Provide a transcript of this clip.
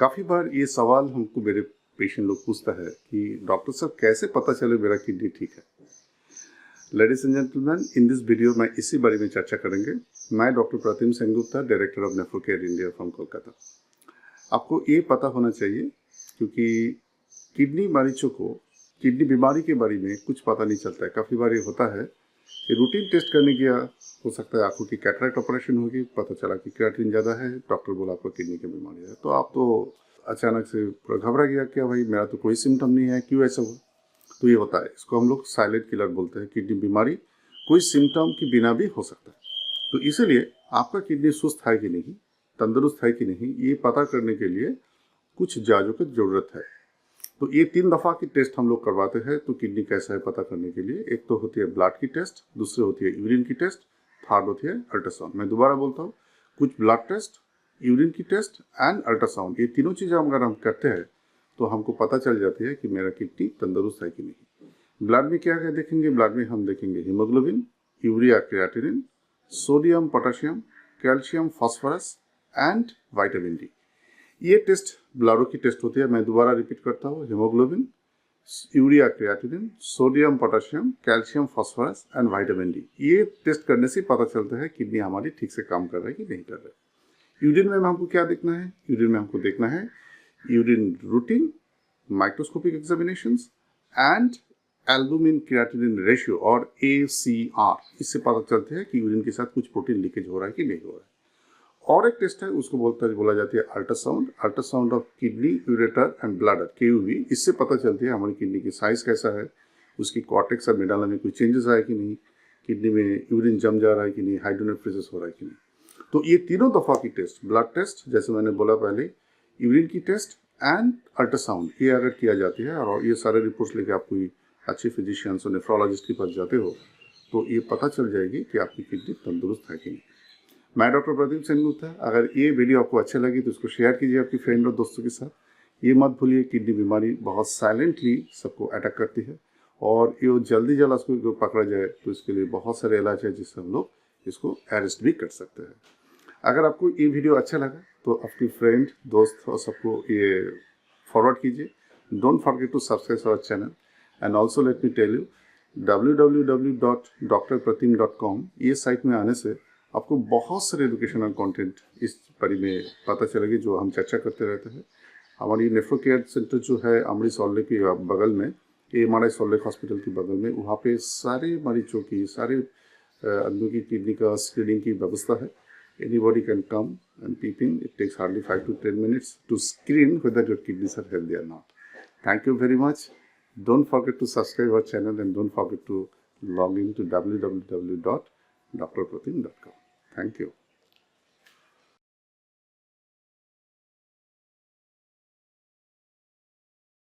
काफ़ी बार ये सवाल हमको मेरे पेशेंट लोग पूछता है कि डॉक्टर साहब, कैसे पता चले मेरा किडनी ठीक है? Ladies and gentleman in this video में इसी बारे में चर्चा करेंगे। मैं doctor Pratim Sengupta director of nephro care India from Kolkata आपको ये पता होना चाहिए, क्योंकि किडनी मरीजों को, किडनी बीमारी के बारे में कुछ पता नहीं चलता है। काफ़ी बार ये होता है कि रूटीन टेस्ट करने गया हो सकता है आँखों की कैटरेक्ट ऑपरेशन होगी, पता चला कि क्रिएटिन ज़्यादा है डॉक्टर बोला आपको किडनी की बीमारी है। तो आप तो अचानक से पूरा घबरा गया क्या भाई, मेरा तो कोई सिम्टम नहीं है, क्यों ऐसा हुआ? तो ये होता है। इसको हम लोग साइलेंट किलर बोलते हैं किडनी बीमारी। कोई सिम्टम के बिना भी हो सकता है। तो इसीलिए आपका किडनी सुस्त है कि नहीं, तंदुरुस्त है कि नहीं, ये पता करने के लिए कुछ जांचों की ज़रूरत है। तो ये तीन दफ़ा की टेस्ट हम लोग करवाते हैं तो किडनी कैसा है पता करने के लिए। एक तो होती है ब्लड की टेस्ट, दूसरी होती है यूरिन की टेस्ट, थर्ड होती है अल्ट्रासाउंड। मैं दोबारा बोलता हूँ, कुछ ब्लड टेस्ट, यूरिन की टेस्ट एंड अल्ट्रासाउंड, ये तीनों चीज़ें अगर हम करते हैं तो हमको पता चल जाती है कि मेरा किडनी तंदुरुस्त है कि नहीं। ब्लड में क्या क्या देखेंगे, ब्लड में हम देखेंगे haemoglobin, urea creatinine, sodium, potassium, calcium, phosphorus and vitamin D ये टेस्ट ब्लडो की टेस्ट होती है, मैं दोबारा रिपीट करता हूँ haemoglobin urea creatinine sodium potassium calcium phosphorus and vitamin D ये टेस्ट करने से पता चलता है किडनी हमारी ठीक से काम कर रहा है कि नहीं कर रहा है। यूरिन में हमको क्या देखना है? यूरिन में हमको देखना है urine routine microscopic examination and albumin creatinine ratio और ए सी आर इससे पता चलता है कि यूरिन के साथ कुछ प्रोटीन लीकेज हो रहा है कि नहीं हो रहा है। और एक टेस्ट है, उसको बोलता है, बोला जाती है ultrasound. Ultrasound of kidney ureter and bladder के इससे पता चलती है हमारी किडनी की साइज़ कैसा है, उसकी कॉटेक्स और मेडाला में कोई चेंजेस आए कि नहीं किडनी में यूरिन जम जा रहा है कि नहीं हाइड्रोनेफ्रिसिस हो रहा है कि नहीं। तो ये तीनों दफ़ा की टेस्ट ब्लड टेस्ट जैसे मैंने बोला पहले यूरिन की टेस्ट एंड अल्ट्रासाउंड ये अगर किया जाती है और ये सारे रिपोर्ट्स लेके आप कोई अच्छे फिजिशियंस और नेफ्रोलॉजिस्ट के पास जाते हो तो ये पता चल जाएगी कि आपकी किडनी तंदुरुस्त है कि नहीं। मैं डॉक्टर प्रदीप सिंह गुप्ता अगर ये वीडियो आपको अच्छा लगी तो इसको शेयर कीजिए आपकी फ्रेंड और दोस्तों के साथ। ये मत भूलिए किडनी बीमारी बहुत साइलेंटली सबको अटैक करती है और ये जल्दी जल्द उसको पकड़ा जाए तो इसके लिए बहुत सारे इलाज है जिससे हम लोग इसको अरेस्ट भी कर सकते हैं। अगर आपको ये वीडियो अच्छा लगा तो आपकी फ्रेंड दोस्त और सबको ये फॉरवर्ड कीजिए। Don't forget to subscribe our channel and also let me tell you W W W dot doctor Pratim dot com ये साइट में आने से आपको बहुत सारे एजुकेशनल कंटेंट इस परी में पता चलेगी जो हम चर्चा करते रहते हैं। हमारी नेफ्रो केयर सेंटर जो है अमरी सॉल्ले के बगल में ए एम आर हॉस्पिटल के बगल में, वहाँ पे सारे मरीजों की, सारे आदमियों की किडनी का स्क्रीनिंग की व्यवस्था है। Anybody can come and peep in it takes hardly five to ten minutes to screen whether your kidneys are healthy or not thank you very much don't forget to subscribe our channel and don't forget to log in to www.drpratim.com. Thank you.